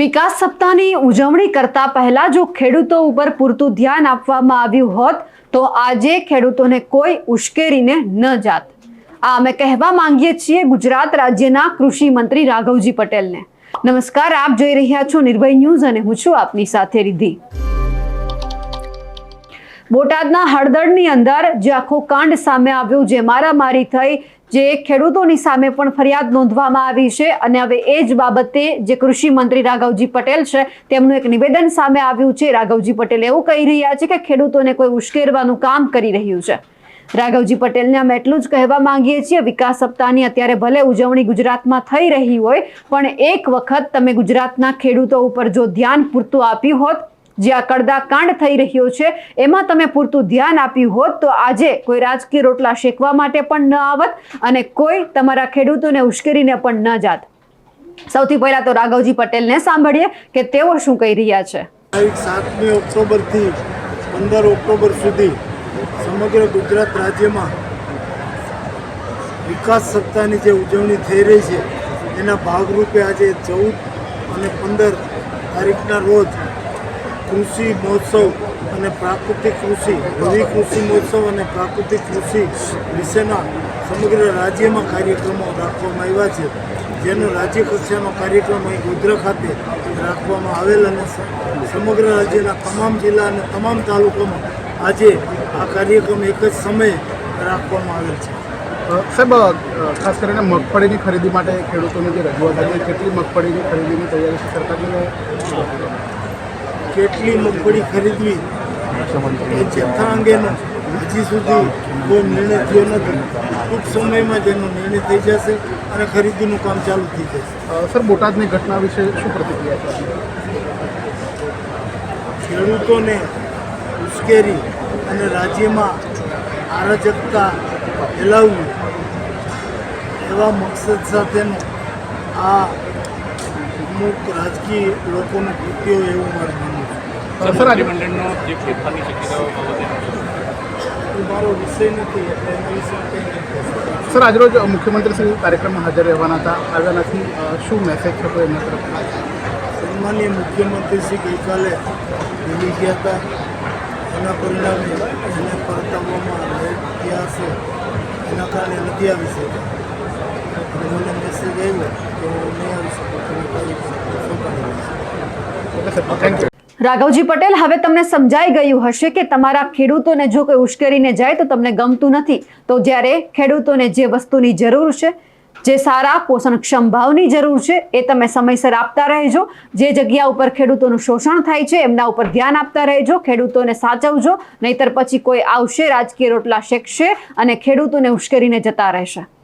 વિકાસ સપ્તાહની ઉજવણી કરતા પહેલા જો ખેડૂતો ઉપર પૂરતું ધ્યાન આપવામાં આવ્યું હોત, તો આજે ખેડૂતોને કોઈ ઉશ્કેરીને ન જાત. આ અમે કહેવા માંગીએ છીએ ગુજરાત રાજ્યના કૃષિ મંત્રી રાઘવજી પટેલને. નમસ્કાર, આપ જોઈ રહ્યા છો નિર્ભય ન્યૂઝ અને હું છું આપની સાથે રિધિ બોટાદના હળદરની અંદર જે આખો કાંડ સામે આવ્યું, જે મારામારી થઈ જે ખેડૂતોની સામે પણ ફરિયાદ નોંધવામાં આવી છે અને હવે એ જ બાબતે જે કૃષિ મંત્રી રાઘવજી પટેલ છે, તેમનું એક નિવેદન સામે આવ્યું છે. રાઘવજી પટેલ એવું કહી રહ્યા છે કે ખેડૂતોને કોઈ ઉશ્કેરવાનું કામ કરી રહ્યું છે. રાઘવજી પટેલને અમે એટલું જ કહેવા માંગીએ છીએ, વિકાસ સપ્તાહની અત્યારે ભલે ઉજવણી ગુજરાતમાં થઈ રહી હોય, પણ એક વખત તમે ગુજરાતના ખેડૂતો ઉપર જો ધ્યાન પૂરતું આપ્યું હોત જે આ કડદા કાંડ થઈ રહ્યો છે, એમાં તમે પૂરતું ધ્યાન આપ્યું હોત તો આજે કોઈ રાજકીય રોટલા શેકવા માટે પણ ન આવત અને કોઈ તમારા ખેડૂતોને ઉશ્કેરીને પણ ન જાત. સૌથી પહેલા તો રાઘવજી પટેલને સાંભળીએ કે તેઓ શું કહી રહ્યા છે. સાતમી ઓક્ટોબરથી પંદર ઓક્ટોબર સુધી સમગ્ર ગુજરાત રાજ્યમાં વિકાસ સપ્તાહની જે ઉજવણી થઈ રહી છે, એના ભાગરૂપે આજે ચૌદ અને પંદર તારીખના રોજ કૃષિ મહોત્સવ અને પ્રાકૃતિક કૃષિ રવિ કૃષિ મહોત્સવ અને પ્રાકૃતિક કૃષિ વિશેના સમગ્ર રાજ્યમાં કાર્યક્રમો રાખવામાં આવ્યા છે. જેનો રાજ્ય કક્ષાનો કાર્યક્રમ અહીં ગોધરા ખાતે રાખવામાં આવેલ અને સમગ્ર રાજ્યના તમામ જિલ્લા અને તમામ તાલુકામાં આજે આ કાર્યક્રમ એક જ સમયે રાખવામાં આવેલ છે. સાહેબ ખાસ કરીને મગફળીની ખરીદી માટે ખેડૂતોની જે રજૂઆત હતી કેટલી મગફળીની ખરીદીની તૈયારી છે સરકારની કેટલી મગફળી ખરીદવી? એ જથ્થા અંગેનો હજી સુધી કોઈ નિર્ણય થયો નથી. ટૂંક સમયમાં જેનો નિર્ણય થઈ જશે અને ખરીદીનું કામ ચાલુ થઈ જશે. સર બોટાદની ઘટના વિશે શું પ્રતિક્રિયા છે? ખેડૂતોને ઉશ્કેરી અને રાજ્યમાં અરાજકતા ફેલાવવી એવા મકસદ સાથેનો આ અમુક રાજકીય લોકોનું કૃત્યો એવું મારું સર આજે મંડળનો જે ફેરફારની શક્યતાઓ એ મારો વિષય નથી એટલે એના વિશે કંઈ નહીં કહી શકું. સર આજરોજ મુખ્યમંત્રી શ્રી કાર્યક્રમમાં હાજર રહેવાના હતા. આવ્યા નથી. શું મેસેજ થતો એમના તરફ સન્માનીય મુખ્યમંત્રી શ્રી ગઈકાલે દિલ્હી ગયા હતા. એના પરિણામે એને પરત આવવામાં લેટ થયા હશે એના કારણે નથી આવી શકે મને મેસેજ આવ્યો તો નહીં આવી શકું. તમે sir thank you Raghavji Patel, હવે તમને સમજાઈ ગયું હશે કે તમારા ખેડૂતોને જો કોઈ ઉશ્કેરીને જાય તો તમને ગમતું નથી. તો જ્યારે ખેડૂતોને જે વસ્તુની જરૂર છે, જે સારા પોષણક્ષમ ભાવની જરૂર છે, એ તમે સમયસર આપતા રહેજો. જે જગ્યા ઉપર ખેડૂતોનું શોષણ થાય છે, એમના ઉપર ધ્યાન આપતા રહેજો, ખેડૂતોને સાચવજો. નહીતર પછી કોઈ આવશે, રાજકીય રોટલા શેકશે અને ખેડૂતોને ઉશ્કેરીને જતા રહેશે.